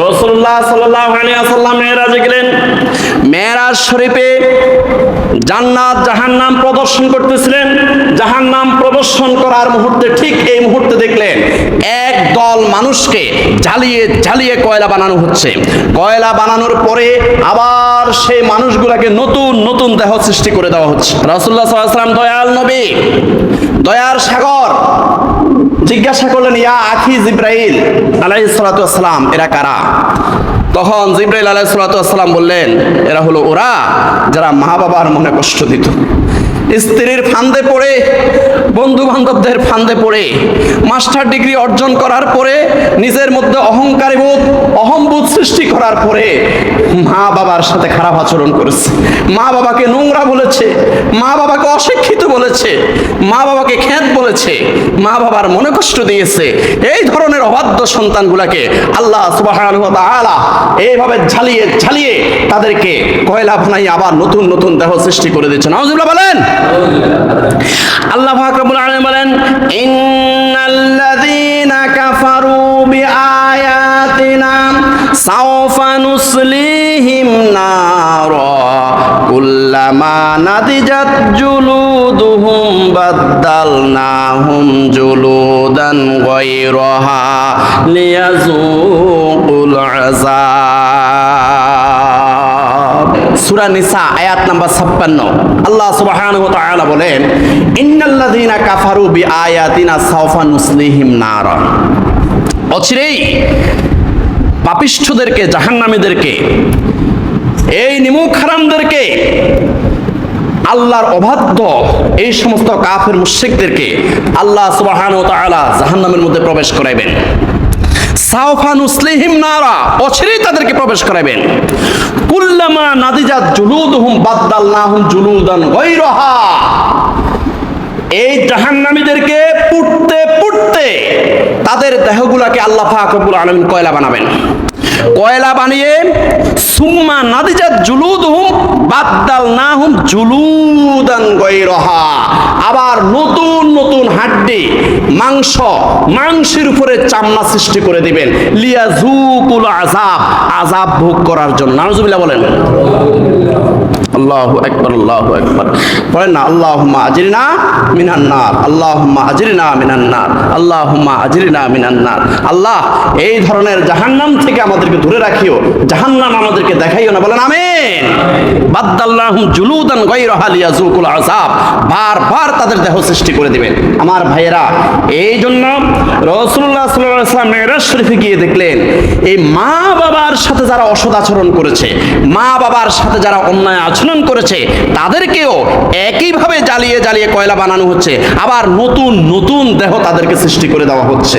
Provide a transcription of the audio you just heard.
রসুল্লাহ শরীফে জান্নাত প্রদর্শন করতেছিলেন। প্রদর্শন করার মুহূর্তে ঠিক এই মুহূর্তে দেখলেন মানুষকে কয়লা বানানো হচ্ছে। কয়লা বানানোর পরে আবার সেই মানুষগুলোকে নতুন নতুন দেহ সৃষ্টি করে দেওয়া হচ্ছে। রাসুল্লাহ দয়াল নবী। দয়ার সাগর জিজ্ঞাসা করলেন ইয়া আখি জিব্রাইল আলাইসালাম এরা কারা? তখন জিব্রাইল আলাইসালাম বললেন, এরা হলো ওরা যারা মা বাবার মনে কষ্ট দিত। স্ত্রীর ফান্দে পড়ে বন্ধু বান্ধবদের ফান্দে পড়ে, মাস্টার ডিগ্রি অর্জন করার পরে, নিজের মধ্যে অহংকারী বোধ, অহম্বোধ সৃষ্টি করার পরে মা বাবার সাথে খারাপ আচরণ করেছে। মা বাবাকে নোংরা বলেছে, মা বাবাকে অশিক্ষিত বলেছে, মা বাবাকে খ্যাত বলেছে, মা বাবার মনে কষ্ট দিয়েছে। এই ধরনের অবাধ্য সন্তানগুলাকে আল্লাহ তাআলা এইভাবে ঝালিয়ে ঝালিয়ে তাদেরকে কয়লা বানাই আবার নতুন নতুন দেহ সৃষ্টি করে দিচ্ছে নাউজুবিল্লাহ বলেন। আল্লাহ পাক রব্বুল আলামিন বলেন, ইন্নাল্লাযীনা কাফারু বিআয়াতিনা সাওফা নুসলিহিম নারা কুল্লামা নাদিজাত জুলুদুহুম বাদ্দালনাহুম জুলুদান গায়রাহা লিয়াযুকুল আযাব। সূরা নিসা, আয়াত নাম্বার 56 আল্লাহ সুবহানাহু ওয়া তাআলা বলেন, ইন্নাল্লাযীনা কাফারু বিআয়াতিনা সাওফা নুসলিহিম নারা। অচিরেই পাপিষ্ঠদেরকে, জাহান্নামীদেরকে, এই নিমুখ হারামদেরকে আল্লাহর অবাধ্য এই সমস্ত কাফের মুশরিকদেরকে আল্লাহ সুবহানাহু ওয়া তাআলা জাহান্নামের মধ্যে প্রবেশ করাইবেন। সাউফা নুসলিহিম নারা, অচিরেই তাদেরকে প্রবেশ করাবেন কুল্লামা নাদিজাত জুলুদহুম বাদদালনাহুম জুলুদান গায়রাহা। এই জাহান্নামীদেরকে পুড়তে পুড়তে তাদের দেহগুলাকে আল্লাহ পাক রব্বুল আলামিন কয়লা বানাবেন। কয়লা বানিয়ে সুম্মা নাদিজাত জুলুদহুম বাদদালনাহুম জুলুদান গায়রাহা। আবার নতুন নতুন হাড্ডি, মাংস, মাংসের উপরে চামড়া সৃষ্টি করে দিবেন। লিয়াজুকুল আযাব আযাব ভোগ করার জন্য। নাউজুবিল্লাহ বলেন। আল্লাহু আকবার আল্লাহু আকবার। বলেন না, আল্লাহুম্মা আজরিনা মিনান নার, আল্লাহুম্মা আজরিনা মিনান নার আল্লাহ, এই ধরনের জাহান্নাম থেকে আমাদেরকে দূরে রাখিও, জাহান্নাম আমাদেরকে দেখাইও না। বলেন বারবার তাদের দেহ সৃষ্টি করে দিবেন। আমার ভাইয়েরা এই জন্য রাসূলুল্লাহ সাল্লাল্লাহু আলাইহি গিয়ে দেখলেন, এই মা বাবার সাথে যারা অসৎ আচরণ করেছে, মা বাবার সাথে যারা অন্যায় আচরণ করেছে, তাদেরকেও একইভাবে জ্বালিয়ে জ্বালিয়ে কয়লা বানানো হচ্ছে। আবার নতুন নতুন দেহ তাদেরকে সৃষ্টি করে দেওয়া হচ্ছে।